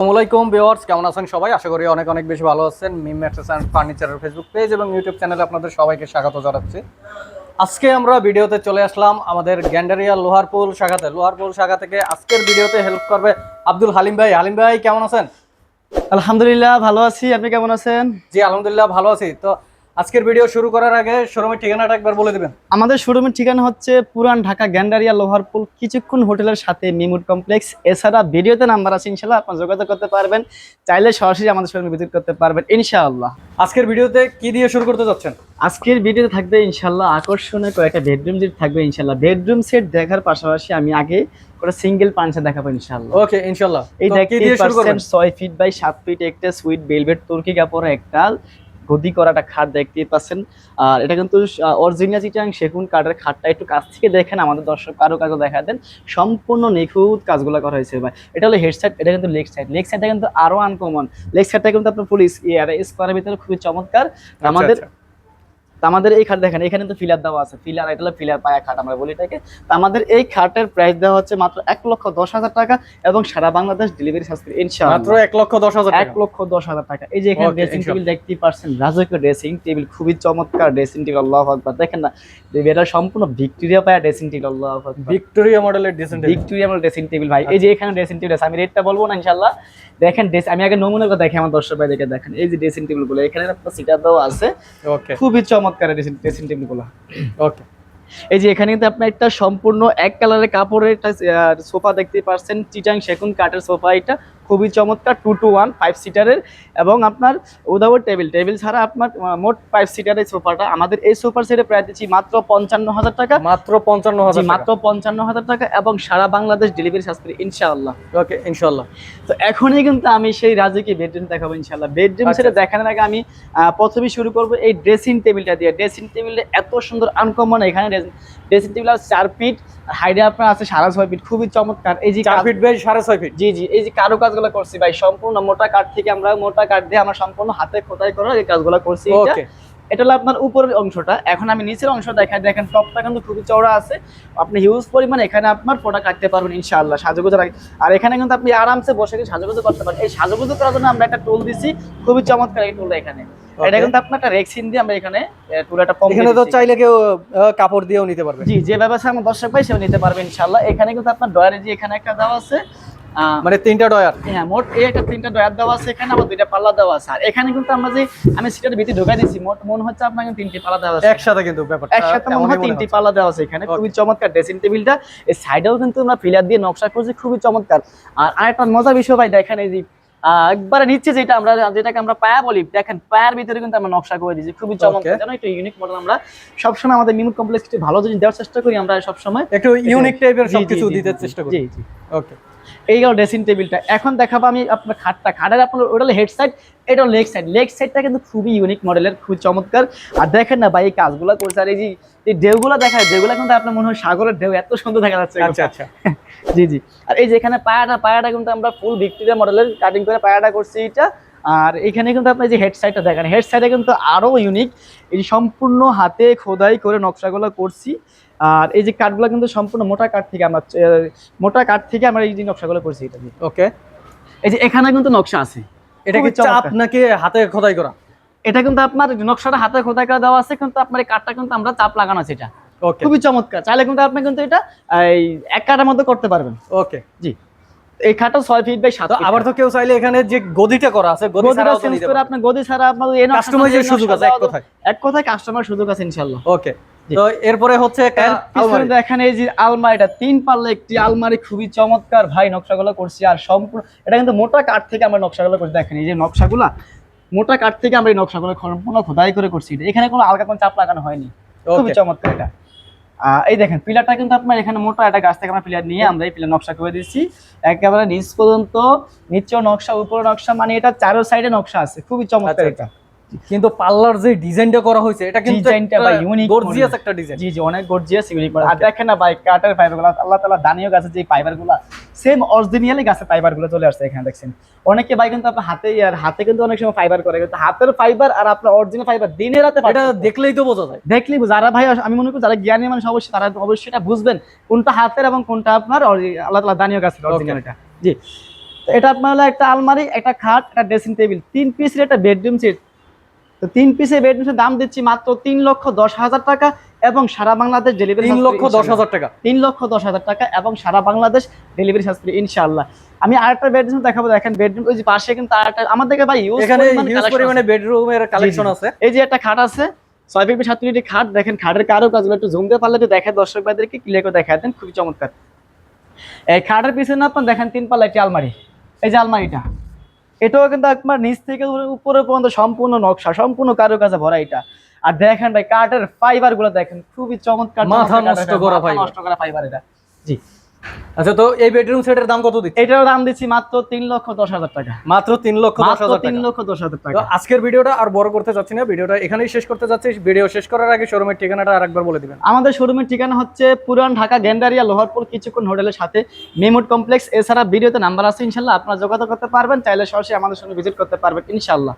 আসসালামাইকুম বিওয়ার্স কেমন আছেন সবাই? আশা করি অনেক অনেক বেশি ভালো আছেন। মিম ম্যাট্রেস অ্যান্ড ফার্নিচারের ফেসবুক পেজ এবং ইউটিউব চ্যানেলে আপনাদের সবাইকে স্বাগত জানাচ্ছি। আজকে আমরা ভিডিওতে চলে আসলাম আমাদের গ্যান্ডারিয়া লোহারপুল শাখাতে। লোহারপুল শাখা থেকে আজকের ভিডিওতে হেল্প করবে আব্দুল হালিম ভাই। হালিম ভাই কেমন আছেন? আলহামদুলিল্লাহ ভালো আছি। আপনি কেমন আছেন? জি আলহামদুলিল্লাহ ভালো আছি। তো আজকের ভিডিও শুরু করার আগে শোরুমের ঠিকানাটা একবার বলে দিবেন। আমাদের শোরুমের ঠিকানা হচ্ছে পুরান ঢাকা গ্যান্ডারিয়া লোহারপুল কিছুক্ষণ হোটেলের সাথে মিমুড কমপ্লেক্স। এছাড়া ভিডিওতে নাম্বার আছে ইনশাল্লাহ আপনার যোগাযোগ করতে পারবেন। চাইলে সরাসরি আমাদের শোরুমে ভিজিট করতে পারবেন ইনশাআল্লাহ। আজকের ভিডিওতে কি দিয়ে শুরু করতে যাচ্ছেন আজকের ভিডিওতে থাকবে ইনশাল্লাহ আকর্ষণীয় কয়েকটা বেডরুম সেট থাকবে ইনশাল্লাহ বেডরুম সেট দেখার পাশাপাশি আমি আগে করে সিঙ্গেল পাঞ্চা দেখাবো ইনশাল্লাহ ওকে ইনশাল্লাহ এই পাচ্ছেন ছয় ফিট বাই সাত ফিট একটা সুইট বেলভেট তুর্কি কাপড়ের একটা গদি করাটা একটা খাট দেখতে পাচ্ছেন। আর এটা কিন্তু অরিজিনাল চিটাং সেগুন কাঠের খাটটা একটু কাছ থেকে দেখেন আমাদের দর্শক কারও কাজও দেখা দেন। সম্পূর্ণ নিখুঁত কাজগুলো করা হয়েছে ভাই। এটা হলো হেড সাইড এটা কিন্তু লেগ সাইড লেগ সাইডটা কিন্তু আরও আনকমন লেগ সাইডটা কিন্তু আপনার পুলিশ ইয়ার স্কোয়ারের ভিতরে খুবই চমৎকার। আমাদের আচ্ছা, তো আমাদের এই খাট দেখেন এখানে তো ফিলার দেওয়া আছে। ফিলার এটা হলো ফিলার পায়া খাট আমরা বলি এটাকে। তো আমাদের এই খাটের প্রাইস দেওয়া হচ্ছে মাত্র এক লক্ষ দশ হাজার টাকা এবং সারা বাংলাদেশ ডেলিভারি সার্ভিস ইনশাআল্লাহ। মাত্র এক লক্ষ দশ হাজার এক লক্ষ দশ হাজার টাকা। এই যে এখানে ড্রেসিং টেবিল দেখতেই পারছেন রাজকীয় ড্রেসিং টেবিল খুবই চমৎকার ড্রেসিং টেবিল আল্লাহ আকবার। দেখেন না এটা সম্পূর্ণ ভিক্টোরিয়া পায়া ড্রেসিং টেবিল আল্লাহ আকবার। ভিক্টোরিয়া মডেলের ডিসেন্ট ভিক্টোরিয়া আমার ড্রেসিং টেবিল ভাই। এই যে এখানে ড্রেসিং টেবিল আছে আমি রেটটা বলব না ইনশাল্লাহ দেখেন ড্রেস আমি আগে নমুনা করে দেখি আমার দর্শক ভাই দেখে দেখেন। এই যে ড্রেসিং টেবিলগুলো এখানে আপনার সিটার দেওয়া আছে। ওকে খুবই চমৎকার। Dressing dressing টেবিলগুলো। ওকে এই যে এখানে কিন্তু আপনার একটা সম্পূর্ণ এক কালারের কাপড়ের একটা সোফা দেখতে পাচ্ছেন চিটাং সেগুন কাঠের সোফা এটা খুবই চমৎকার টু টু ওয়ান ফাইভ সিটারের এবং আপনার উদাউট টেবিল টেবিল ছাড়া আপনার মোট ফাইভ সিটারের সোফাটা। আমাদের এই সোফার সেটে প্রায় দিচ্ছি মাত্র পঞ্চান্ন হাজার টাকা। মাত্র পঞ্চান্ন হাজার মাত্র পঞ্চান্ন হাজার টাকা এবং সারা বাংলাদেশ ডেলিভারি সার্ভিস ইনশাআল্লাহ। ওকে ইনশাল্লাহ তো এখনই কিন্তু আমি সেই রাজুকে বেডরুম দেখাবো ইনশাআল্লাহ। বেডরুম আচ্ছা। সেটা দেখানোর আগে আমি আহ, প্রথমেই শুরু করব এই ড্রেসিং টেবিলটা দিয়ে। ড্রেসিং টেবিলটা এত সুন্দর আনকমন এখানে ড্রেসিং টেবিল চার ফিট হাইডে আপনার আছে সাড়ে ছয় ফিট খুবই চমৎকার। এই যে চার কাজ- ফিট বাই সাড়ে ছয় ফিট জি জি এই যে কারও কাজগুলো করছি ভাই সম্পূর্ণ মোটা কাঠ থেকে আমরা মোটা কাঠ দিয়ে আমরা সম্পূর্ণ হাতে খোদাই করে এই কাজগুলো করছি এটা। হলো আপনার উপরের অংশটা। এখন আমি নিচের অংশ দেখাই দেখেন টপটা কিন্তু খুবই চওড়া আছে। আপনি হিউজ পরিমাণ এখানে আপনার প্রোডাক্ট রাখতে পারবেন ইনশাআল্লাহ সাজুগুজো রাখ আর এখানে কিন্তু আপনি আরামসে বসে গিয়ে সাজুগুজো করতে পারেন এই সাজুগুজো করার জন্য আমরা একটা টুল দিছি খুবই চমৎকার এই টুলটা এখানে। এটা কিন্তু আপনার একটা রেক্সিন দিয়ে আমরা এখানে টুল একটা পম্প এখানে তো চাইলে কেউ কাপড় দিয়েও নিতে পারবে। জি যে ব্যবসা আমার দর্শক ভাই সেও নিতে পারবে ইনশাআল্লাহ। এখানে কিন্তু আপনার ডয়ারে যে এখানে একটা দেওয়া আছে মানে তিনটা ডয়ার? হ্যাঁ মোট এই একটা তিনটা ডয়ার দেওয়া আছে এখানে আবার দুইটা পাল্লা দেওয়া আছে। আর এখানে কিন্তু আমরা যে আমি সিটার ভিতরে ঢোকাই দিচ্ছি মোট মনে হচ্ছে আপনার তিনটি পাল্লা দেওয়া আছে। একসাথে কিন্তু ব্যাপারটা একসাথে মনে হয় তিনটি পাল্লা দেওয়া আছে এখানে। খুবই চমৎকার ড্রেসিং টেবিলটা এই সাইডেও কিন্তু আমরা ফিলার দিয়ে নকশা করছি খুবই চমৎকার। আর আরেকটা মজা বিষয় ভাই দেখেন এই যে আহ, একবারে নিচে যেটা আমরা যেটাকে আমরা পায়া বলি দেখেন পায়ার ভিতরে কিন্তু আমরা নকশা করে দিয়েছি। খুবই চমৎকার। জানো একটু ইউনিক মডেল আমরা সবসময় আমাদের মিমুট কমপ্লেক্স ভালো জিনিস দেওয়ার চেষ্টা করি আমরা সবসময় একটু ইউনিক টাইপের সবকিছু দিতে চেষ্টা করি। জি। জি ওকে এই গেল ড্রেসিং টেবিলটা এখন দেখাবো আমি আপনার খাটটা। খাটের আপনার ওটা হলো হেড সাইড এটা লেগ সাইড লেগ সাইডটা কিন্তু খুবই ইউনিক মডেলের খুব চমৎকার। আর দেখেন না ভাই এই কাজগুলো করছে আর এই যে এই ঢেউগুলো যায় ঢেউগুলো কিন্তু আপনার মনে হয় সাগরের ঢেউ এত সুন্দর দেখা যাচ্ছে আচ্ছা আচ্ছা। জি জি। আর এই যে এখানে পায়াটা পায়াটা কিন্তু আমরা ফুল ভিক্টোরিয়া মডেলের কাটিং করে পায়াটা করছি এটা আর এখানে কিন্তু আপনি যে হেড সাইডটা দেখেন হেড সাইডে কিন্তু আরও ইউনিক এই সম্পূর্ণ হাতে খোদাই করে নকশাগুলো করছি। আর এই যে কাঠগুলো কিন্তু সম্পূর্ণ মোটা কাঠ থেকে আমরা মোটা কাঠ থেকে আমরা এই যে নকশাগুলো করছি এটা ওকে এই যে এখানে কিন্তু নকশা আছে। এটা কি খুবই চমৎকার। চাপ নাকি হাতে খোদাই করা? এটা কিন্তু আপনার নকশাটা হাতে খোদাই করে দেওয়া আছে কিন্তু আপনার এই কাঠটা কিন্তু আমরা চাপ লাগানো আছে এটা। ওকে খুবই চমৎকার। চাইলে কিন্তু আপনি কিন্তু এটা এই এক কাটার মধ্যে করতে পারবেন। ওকে জি। এই খাটটা ছয় ফিট বাই আবার তো কেউ চাইলে এখানে যে গদিটা করা আছে গদি ছাড়াও তো চেঞ্জ করে। আপনার গদি ছাড়া আপনার এই কাস্টমাইজের সুযোগ আছে এক কথায়। এক কথায় কাস্টমার সুযোগ আছে ইনশাআল্লাহ। ওকে তো এরপরে হচ্ছে। দেখেন এই যে আলমারিটা তিন পাল্লা একটি আলমারি খুবই চমৎকার। ভাই নকশাগুলো করছি আর সম্পূর্ণ এটা কিন্তু মোটা কাঠ থেকে আমরা নকশাগুলো করছি। দেখেন এই যে নকশাগুলা মোটা কাঠ থেকে আমরা এই নকশাগুলো সম্পূর্ণ খোদাই করে করছি। এখানে কোনো আলগা কোনো চাপ লাগানো হয়নি। খুবই চমৎকার এটা। এই দেখেন পিলারটা কিন্তু আপনার এখানে মোটা একটা গাছ থেকে আমরা পিলার নিয়ে আমরা এই পিলার নকশা করে দিচ্ছি একেবারে নিচ পর্যন্ত নিচেও নকশা উপরে নকশা মানে এটা চারো সাইডে নকশা আছে। খুবই চমৎকার আচ্ছা, এটা। কিন্তু পার্লার যে ডিজাইনটা করা হয়েছে এটা কিন্তু ডিজাইনটা বা ইউনিক গর্জিয়াস একটা ডিজাইন জি জি অনেক গর্জিয়াস ইউনিক আর দেখেন না ভাই কাঠের ফাইবারগুলো আল্লাহ তাআলা দানিও গাছের যে ফাইবারগুলো সেম অরিজিনালি গাছের ফাইবারগুলো চলে আসছে এখানে দেখছেন? অনেকে ভাই কিন্তু আপনার হাতে আর হাতে কিন্তু অনেক সময় ফাইবার করে কিন্তু হাতের ফাইবার আর আপনার অরিজিনাল ফাইবার দিনে রাতে এটা দেখলেই তো বোঝা যায়। দেখলি যারা ভাই আমি মনে করি যারা জ্ঞানী মানুষ অবশ্যই তারা অবশ্যই এটা বুঝবেন কোনটা হাতের এবং কোনটা আপনার আল্লাহ তালা দানিও গাছের Okay. অরিজিনাল এটা। জি। এটা আপনার হলো একটা আলমারি একটা খাট একটা ড্রেসিং টেবিল তিন পিসের একটা বেডরুম সেট তো তিন পিসের সেট দাম দিচ্ছি মাত্র তিন লক্ষ দশ হাজার টাকা এবং সারা বাংলাদেশ ডেলিভারি তিন লক্ষ দশ হাজার টাকা। তিন লক্ষ দশ হাজার টাকা এবং সারা বাংলাদেশ ডেলিভারি চার্জ ফ্রি ইনশাআল্লাহ। আমি আরেকটা বেডরুম দেখাবো দেখেন বেডরুম ওই যে পাশে কিন্তু আরেকটা আমাদের ভাই ইউজ এখানে হিউজ পরিমাণে বেডরুমের কালেকশন আছে। এই যে একটা খাট আছে ছয় ফিট সাত ফিট খাট দেখেন খাটের কারও কাজগুলো একটু জমতে পারলে তো দেখে দর্শক ভাইদেরকে ক্লিয়ার করে দেখা দেন খুবই চমৎকার। এই খাটের পিছনে আপনার দেখেন তিন পাল্লা একটি আলমারি। এই যে আলমারিটা এটাও কিন্তু একবার নিচ থেকে উপরে পর্যন্ত সম্পূর্ণ নকশা সম্পূর্ণ কারও কাছে ভরা এটা। আর দেখেন ভাই কাঠের ফাইবারগুলো দেখেন খুবই চমৎকার মাথা নষ্ট করা নষ্ট করা ফাইবার এটা। জি। আচ্ছা তো এই বেডরুম সেটের দাম কত দিচ্ছে এটারও দাম দিচ্ছি মাত্র তিন লক্ষ দশ হাজার টাকা। মাত্র তিন লক্ষ দশ হাজার তিন টাকা। লক্ষ দশ হাজার টাকা। আজকের ভিডিওটা আর বড় করতে চাচ্ছি না ভিডিওটা এখানেই শেষ করতে যাচ্ছি ভিডিও শেষ করার আগে শোরুমের ঠিকানাটা আরেকবার বলে দিবেন। আমাদের শোরুমের ঠিকানা হচ্ছে পুরান ঢাকা গেন্ডারিয়া লোহারপুর কিছুক্ষণ হোটেলের সাথে মেমোট কমপ্লেক্স। এছাড়া ভিডিওতে নাম্বার আছে ইনশাল্লাহ আপনারা যোগাযোগ করতে পারবেন। চাইলে সরাসরি আমাদের সঙ্গে ভিজিট করতে পারবেন ইনশাল্লাহ।